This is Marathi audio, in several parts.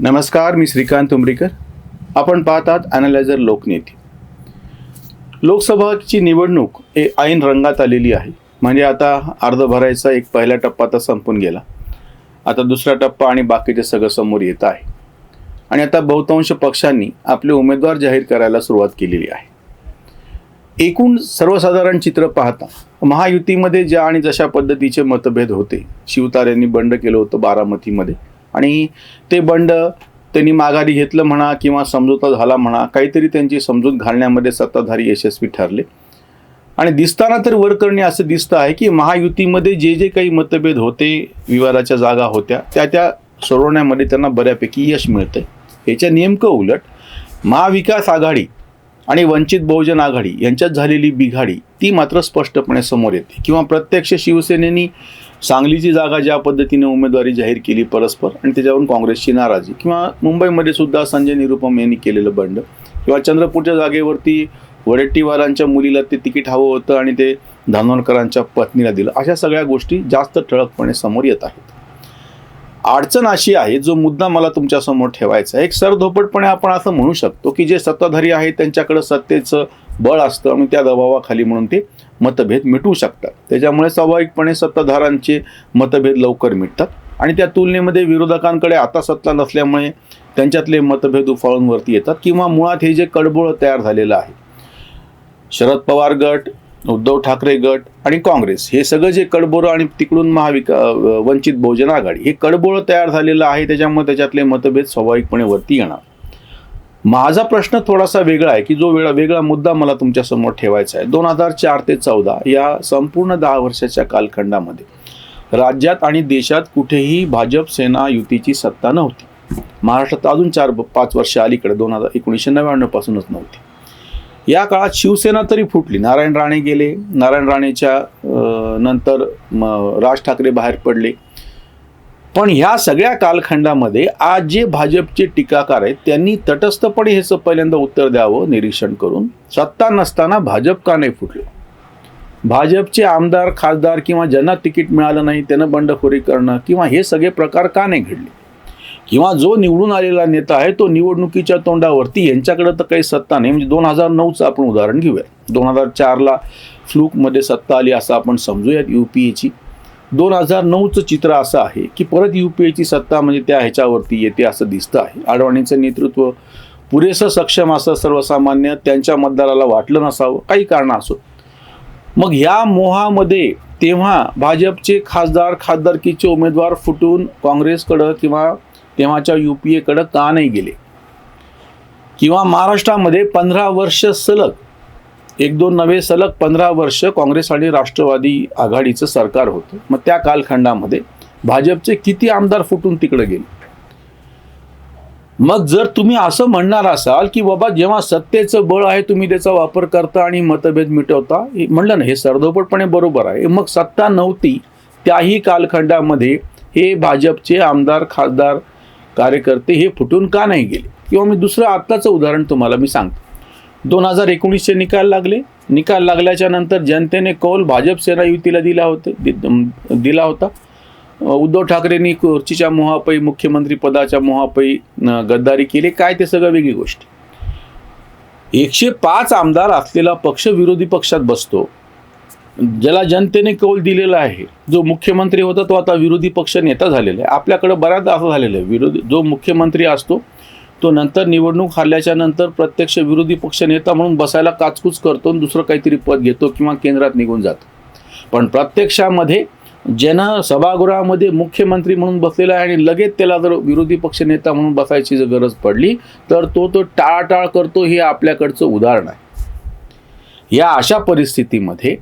नमस्कार मी श्रीकांत उमरीकर. आपण पाहतात ॲनालायझर लोकनेते. लोकसभाची निवडणूक हे ऐन रंगात आलेली आहे. म्हणजे आता अर्ध भरायचा एक पहिला टप्पा आता संपून गेला. आता दुसरा टप्पा आणि बाकीचे सगळं समोर येत आहे. आणि आता बहुतांश पक्षांनी आपले उमेदवार जाहीर करायला सुरुवात केलेली आहे. एकूण सर्वसाधारण चित्र पाहता महायुतीमध्ये ज्या आणि जशा पद्धतीचे मतभेद होते शिवतारेंनी बंड केलं होतं बारामतीमध्ये. आणि ते बंड त्यांनी माघारी घेतलं म्हणा किंवा समजूता झाला म्हणा काहीतरी त्यांची समजूत घालण्यामध्ये सत्ताधारी यशस्वी ठरले. आणि दिसताना तर वरकरणी असं दिसतं आहे की महायुतीमध्ये जे जे काही मतभेद होते विवादाच्या जागा होत्या त्या त्या सोडवण्यामध्ये त्यांना बऱ्यापैकी यश मिळतं याच्या नेमकं उलट महाविकास आघाडी आणि वंचित बहुजन आघाडी यांच्यात झालेली बिघाडी ती मात्र स्पष्टपणे समोर येते. किंवा प्रत्यक्ष शिवसेनेनी सांगलीची जागा ज्या पद्धतीने उमेदवारी जाहीर केली परस्पर आणि त्याच्यावरून काँग्रेसची नाराजी किंवा मुंबईमध्ये सुद्धा संजय निरुपम यांनी केलेलं बंड किंवा चंद्रपूरच्या जागेवरती वडेट्टीवारांच्या मुलीला ते तिकीट हवं होतं आणि ते धानोरकरांच्या पत्नीला दिलं. अशा सगळ्या गोष्टी जास्त ठळकपणे समोर येत आहेत. अडचण अशी आहे जो मुद्दा मला तुमच्यासमोर ठेवायचा आहे एक सरधोपटपणे आपण असं म्हणू शकतो की जे सत्ताधारी आहेत त्यांच्याकडे सत्तेचं बळ असतं आणि त्या दबावाखाली म्हणून ते मतभेद मिटवू शकतात. त्याच्यामुळे स्वाभाविकपणे सत्ताधारांचे मतभेद लवकर मिटतात. आणि त्या तुलनेमध्ये विरोधकांकडे आता सत्ता नसल्यामुळे त्यांच्यातले मतभेद उफाळून वरती येतात किंवा मुळात हे जे कडबोळ तयार झालेलं आहे शरद पवार गट उद्धव ठाकरे गट आणि काँग्रेस हे सगळं जे कडबोळं आणि तिकडून महाविका वंचित बहुजन आघाडी हे कडबोळं तयार झालेलं आहे त्याच्यामुळे त्याच्यातले मतभेद स्वाभाविकपणे वरती येणार. माझा प्रश्न थोडासा वेगळा आहे की जो वेळा वेगळा मुद्दा मला तुमच्यासमोर ठेवायचा आहे. दोन हजार चार ते चौदा या संपूर्ण दहा वर्षाच्या कालखंडामध्ये राज्यात आणि देशात कुठेही भाजप सेना युतीची सत्ता नव्हती. महाराष्ट्रात अजून चार पाच वर्ष अलीकडे दोन हजार एकोणीसशे नव्याण्णव पासूनच नव्हती. या काळात शिवसेना तरी फुटली. नारायण राणे गेले. नारायण राणेच्या नंतर राज ठाकरे बाहेर पडले. पण ह्या सगळ्या कालखंडामध्ये आज जे भाजपचे टीकाकार आहेत त्यांनी तटस्थपणे ह्याचं पहिल्यांदा उत्तर द्यावं निरीक्षण करून. सत्ता नसताना भाजप का नाही फुटलं? भाजपचे आमदार खासदार किंवा ज्यांना तिकीट मिळालं नाही त्यांना बंडखोरी करणं किंवा हे सगळे प्रकार का नाही घडले? किंवा जो निवडून आलेला नेता आहे तो निवडणुकीच्या तोंडावरती यांच्याकडे तर काही सत्ता नाही. म्हणजे दोन हजार नऊचं आपण उदाहरण घेऊया दोन हजार चारला फ्लूकमध्ये सत्ता आली असं आपण समजूयात यू पी एची दोन हजार नऊचं चित्र असं आहे की परत यू पी एची सत्ता म्हणजे त्या ह्याच्यावरती येते असं दिसतं आहे. आडवाणीचं नेतृत्व पुरेसं सक्षम असं सर्वसामान्य त्यांच्या मतदाराला वाटलं नसावं काही कारण असो. मग ह्या मोहामध्ये तेव्हा भाजपचे खासदार खासदारकीचे उमेदवार फुटून काँग्रेसकडं किंवा तेव्हाच्या यू पी एकडं का नाही गेले? किंवा महाराष्ट्रामध्ये पंधरा वर्ष सलग एक दोन नवे सलग पंधरा वर्ष काँग्रेस आणि राष्ट्रवादी आघाडीचं सरकार होतं. मग त्या कालखंडामध्ये भाजपचे किती आमदार फुटून तिकडे गेले? मग जर तुम्ही असं म्हणणार असाल की बाबा जेव्हा सत्तेचं बळ आहे तुम्ही त्याचा वापर करता आणि मतभेद मिटवता हे म्हणलं ना हे सरदोपटपणे बरोबर आहे. मग सत्ता नव्हती त्याही कालखंडामध्ये हे भाजपचे आमदार खासदार कार्यकर्ते हे फुटून का नाही गेले? किंवा मी दुसरं आत्ताचं उदाहरण तुम्हाला मी सांगतो. दोन हजार एकोणीसचे निकाल लागले. निकाल लागल्याच्या नंतर जनतेने कौल भाजप सेना युतीला दिला होते दि- दिला होता. उद्धव ठाकरेंनी खुर्चीच्या मोहापाई मुख्यमंत्री पदाच्या मोहापायी गद्दारी केली. काय ते सगळं वेगळी गोष्ट. एकशे पाच आमदार असलेला पक्ष विरोधी पक्षात बसतो. ज्याला जनतेने कौल दिलेला आहे जो मुख्यमंत्री होता तो आता विरोधी पक्ष नेता झालेला आहे. आपल्याकडे बऱ्याचदा असं झालेलं आहे. विरोधी जो मुख्यमंत्री असतो तो नंतर निवडणूक हरल्याच्या नंतर प्रत्यक्ष विरोधी पक्ष नेता म्हणून बसायला काचकूच करतो आणि दुसरं काहीतरी पद घेतो किंवा केंद्रात निघून जातो. पण प्रत्यक्षामध्ये ज्यांना सभागृहामध्ये मुख्यमंत्री म्हणून बसलेला आहे आणि लगेच त्याला जर विरोधी पक्ष नेता म्हणून बसायची जर गरज पडली तर तो तो टाळाटाळ करतो हे आपल्याकडचं उदाहरण आहे. या अशा परिस्थितीमध्ये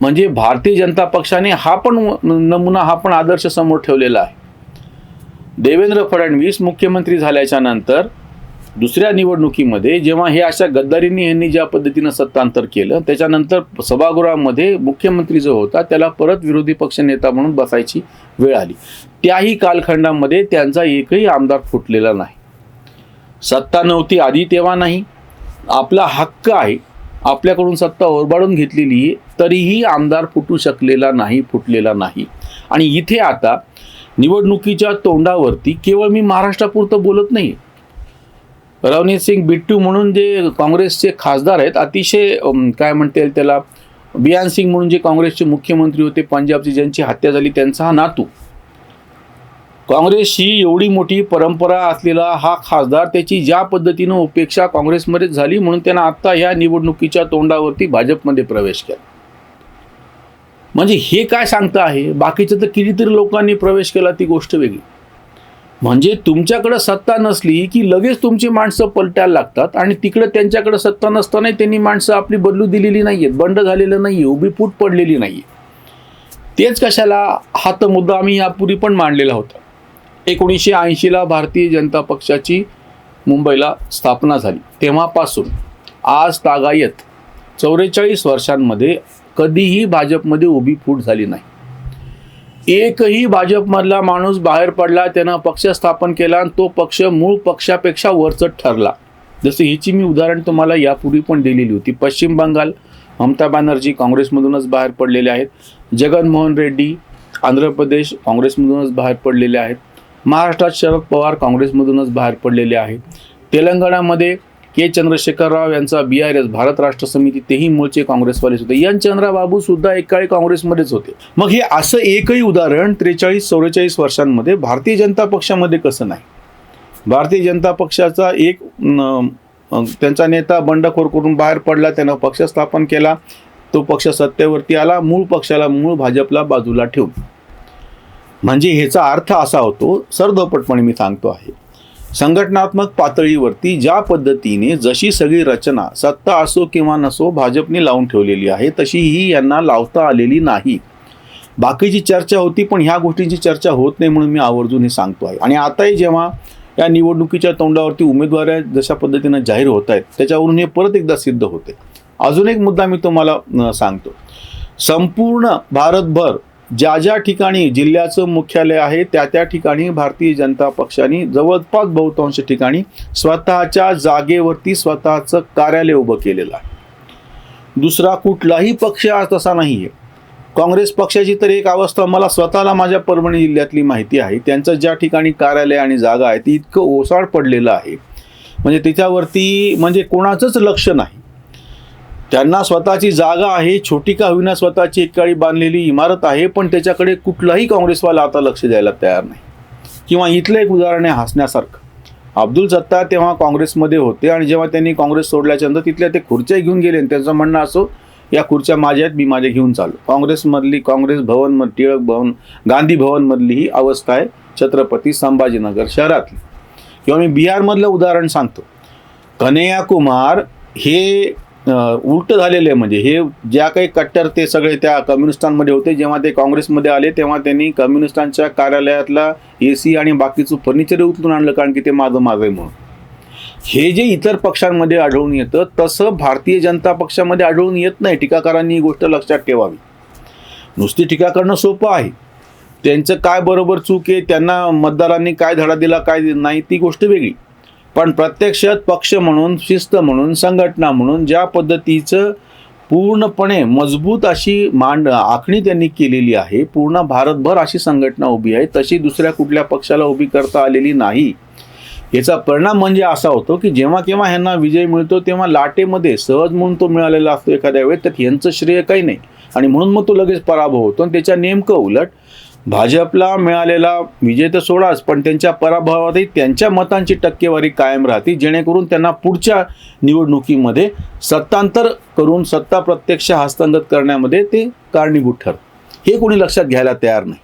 म्हणजे भारतीय जनता पक्षाने हा पण नमुना हा पण आदर्श समोर ठेवलेला आहे. देवेंद्र फडणवीस मुख्यमंत्री झाल्याच्यानंतर दुसऱ्या निवडणुकीमध्ये जेव्हा हे अशा गद्दारींनी यांनी ज्या पद्धतीनं सत्तांतर केलं त्याच्यानंतर सभागृहामध्ये मुख्यमंत्री जो होता त्याला परत विरोधी पक्ष नेता म्हणून बसायची वेळ आली. त्याही कालखंडामध्ये त्यांचा एकही आमदार फुटलेला नाही. सत्ता नव्हती आधी तेव्हा नाही. आपला हक्क आहे आपल्याकडून सत्ता ओरबाडून घेतलेली आहे तरीही आमदार फुटू शकलेला नाही फुटलेला नाही. आणि इथे आता निवडणुकीच्या तोंडावरती केवळ मी महाराष्ट्रापुरतं बोलत नाही रवनीत सिंग बिट्टू म्हणून जे काँग्रेसचे खासदार आहेत अतिशय काय म्हणता येईल त्याला बियान सिंग म्हणून जे काँग्रेसचे मुख्यमंत्री होते पंजाबची ज्यांची हत्या झाली त्यांचा हा नातू. काँग्रेसची एवढी मोठी परंपरा असलेला हा खासदार त्याची ज्या पद्धतीनं उपेक्षा काँग्रेसमध्ये झाली म्हणून त्यांना आत्ता ह्या निवडणुकीच्या तोंडावरती भाजपमध्ये प्रवेश केला. म्हणजे हे काय सांगतं आहे? बाकीचं तर कितीतरी लोकांनी प्रवेश केला ती गोष्ट वेगळी. म्हणजे तुमच्याकडं सत्ता नसली की लगेच तुमची माणसं पलटायला लागतात आणि तिकडं त्यांच्याकडे सत्ता नसतानाही त्यांनी माणसं आपली बदलू दिलेली नाही आहेत बंड झालेलं नाही आहे उभी फूट पडलेली नाही तेच कशाला? हा तर मुद्दा आम्ही यापूर्वी पण मांडलेला होता. एकोणीसशे ऐंशीला भारतीय जनता पक्षाची मुंबईला स्थापना झाली. तेव्हापासून आज तागायत चौवेचाळीस वर्षांमध्ये कधीही भाजपमध्ये उभी फूट झाली नाही. एकही भाजपमधला माणूस बाहेर पडला त्यानं पक्ष स्थापन केला आणि तो पक्ष मूळ पक्षापेक्षा वरचट ठरला. जसं ह्याची मी उदाहरण तुम्हाला यापूर्वी पण दिलेली होती. पश्चिम बंगाल ममता बॅनर्जी काँग्रेसमधूनच बाहेर पडलेले आहेत. जगनमोहन रेड्डी आंध्र प्रदेश काँग्रेसमधूनच बाहेर पडलेले आहेत. महाराष्ट्रात शरद पवार काँग्रेसमधूनच बाहेर पडलेले आहेत. तेलंगणामध्ये के चंद्रशेखर राव यांचा बी आर एस भारत राष्ट्र समिती तेही मूळचे काँग्रेसवालेच होते. एन चंद्राबाबू सुद्धा एक काळी काँग्रेसमध्येच होते. मग हे असं एकही उदाहरण त्रेचाळीस चौवेचाळीस वर्षांमध्ये भारतीय जनता पक्षामध्ये कसं नाही? भारतीय जनता पक्षाचा एक त्यांचा नेता बंडखोर करून बाहेर पडला त्यानं पक्ष स्थापन केला तो पक्ष सत्तेवरती आला मूळ पक्षाला मूळ भाजपला बाजूला ठेवून. म्हणजे ह्याचा अर्थ असा होतो सरदोपटपणे मी सांगतो आहे. संघटनात्मक पातळीवरती ज्या पद्धतीने जशी सगळी रचना सत्ता असो किंवा नसो भाजपने लावून ठेवलेली आहे तशी ही यांना लावता आलेली नाही. बाकीची चर्चा होती पण ह्या गोष्टींची चर्चा होत नाही म्हणून मी आवर्जून हे सांगतो आहे. आणि आताही जेव्हा या निवडणुकीच्या तोंडावरती उमेदवार जशा पद्धतीनं जाहीर होत आहेत त्याच्यावरून हे परत एकदा सिद्ध होते. अजून एक मुद्दा मी तुम्हाला सांगतो. संपूर्ण भारतभर ज्या ज्या ठिकाणी जिल्ह्याचं मुख्यालय आहे त्या त्या ठिकाणी भारतीय जनता पक्षाने जवळपास बहुतांश ठिकाणी स्वतःच्या जागेवरती स्वतःचं कार्यालय उभं केलेलं आहे. दुसरा कुठलाही पक्ष आज तसा नाही आहे काँग्रेस पक्षाची तर एक अवस्था मला स्वतःला माझ्या परभणी जिल्ह्यातली माहिती आहे. त्यांचं ज्या ठिकाणी कार्यालय आणि जागा आहे ती इतकं ओसाड पडलेलं आहे. म्हणजे त्याच्यावरती म्हणजे कोणाचंच लक्ष नाही. त्यांना स्वतःची जागा आहे छोटी का होईना स्वतःची एक काळी बांधलेली इमारत आहे पण त्याच्याकडे कुठलाही काँग्रेसवाला आता लक्ष द्यायला तयार नाही. किंवा इथलं एक उदाहरण आहे हसण्यासारखं. अब्दुल सत्ता तेव्हा काँग्रेसमध्ये होते आणि जेव्हा त्यांनी काँग्रेस सोडल्याच्या नंतर तिथल्या ते खुर्च्या घेऊन गेले आणि त्यांचं म्हणणं असो या खुर्च्या माझ्या आहेत मी माझ्या घेऊन चाललो. काँग्रेसमधली काँग्रेस भवन टिळक भवन गांधी भवनमधली ही अवस्था आहे छत्रपती संभाजीनगर शहरातली. किंवा मी बिहारमधलं उदाहरण सांगतो. कन्हैया कुमार हे उलट झालेले आहे म्हणजे. हे ज्या काही कट्टर ते सगळे त्या कम्युनिस्टांमध्ये होते जेव्हा ते काँग्रेसमध्ये आले तेव्हा त्यांनी कम्युनिस्टांच्या कार्यालयातला ए सी आणि बाकीचं फर्निचर उचलून आणलं कारण की ते माझं माझं आहे म्हणून. हे जे इतर पक्षांमध्ये आढळून येतं तसं भारतीय जनता पक्षामध्ये आढळून येत नाही. टीकाकारांनी ही गोष्ट लक्षात ठेवावी. नुसती टीका करणं सोपं आहे. त्यांचं काय बरोबर चूक आहे त्यांना मतदारांनी काय धडा दिला काय नाही ती गोष्ट वेगळी. पण प्रत्यक्षात पक्ष म्हणून शिस्त म्हणून संघटना म्हणून ज्या पद्धतीचं पूर्णपणे मजबूत अशी मांड आखणी त्यांनी केलेली आहे पूर्ण भारतभर अशी संघटना उभी आहे तशी दुसऱ्या कुठल्या पक्षाला उभी करता आलेली नाही. याचा परिणाम म्हणजे असा होतो की जेव्हा केव्हा ह्यांना विजय मिळतो तेव्हा लाटेमध्ये सहज म्हणून तो मिळालेला असतो एखाद्या वेळेस तर ह्यांचं श्रेय काही नाही. आणि म्हणून मग तो लगेच पराभव होतो. आणि त्याच्या नेमकं उलट भाजपला मिळालेला विजय तर सोडाच पण त्यांच्या पराभवातही त्यांच्या मतांची टक्केवारी कायम राहते जेणेकरून त्यांना पुढच्या निवडणुकीमध्ये सत्तांतर करून सत्ता प्रत्यक्ष हस्तंगत करण्यामध्ये ते कारणीभूत ठरतं हे कोणी लक्षात घ्यायला तयार नाही.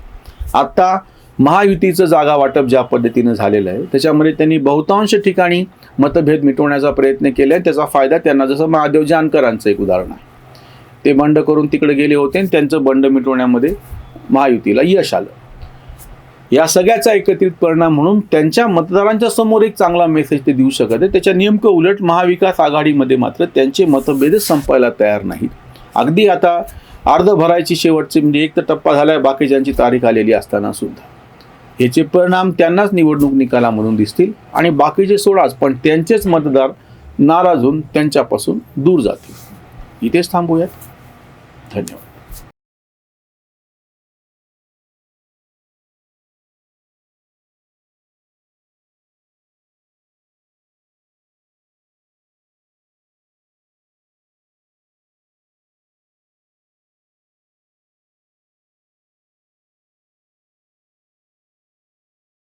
आत्ता महायुतीचं जागा वाटप ज्या पद्धतीनं झालेलं आहे त्याच्यामध्ये त्यांनी बहुतांश ठिकाणी मतभेद मिटवण्याचा प्रयत्न केला आहे त्याचा फायदा त्यांना जसं महादेव जानकरांचं एक उदाहरण आहे. ते बंड करून तिकडे गेले होते आणि त्यांचं बंड मिटवण्यामध्ये महायुतीला यश आलं. या सगळ्याचा एकत्रित परिणाम म्हणून त्यांच्या मतदारांच्या समोर एक चांगला मेसेज ते देऊ शकत आहे त्याच्या नेमकं उलट महाविकास आघाडीमध्ये मात्र त्यांचे मतभेद संपायला तयार नाहीत. अगदी आता अर्ध भरायची शेवटची म्हणजे एक तर टप्पा झालाय बाकीच्यांची तारीख आलेली असताना सुद्धा. ह्याचे परिणाम त्यांनाच निवडणूक निकालामधून दिसतील आणि बाकीचे सोडाच पण त्यांचेच मतदार नाराज होऊन त्यांच्यापासून दूर जातील. इथेच थांबूयात. धन्यवाद.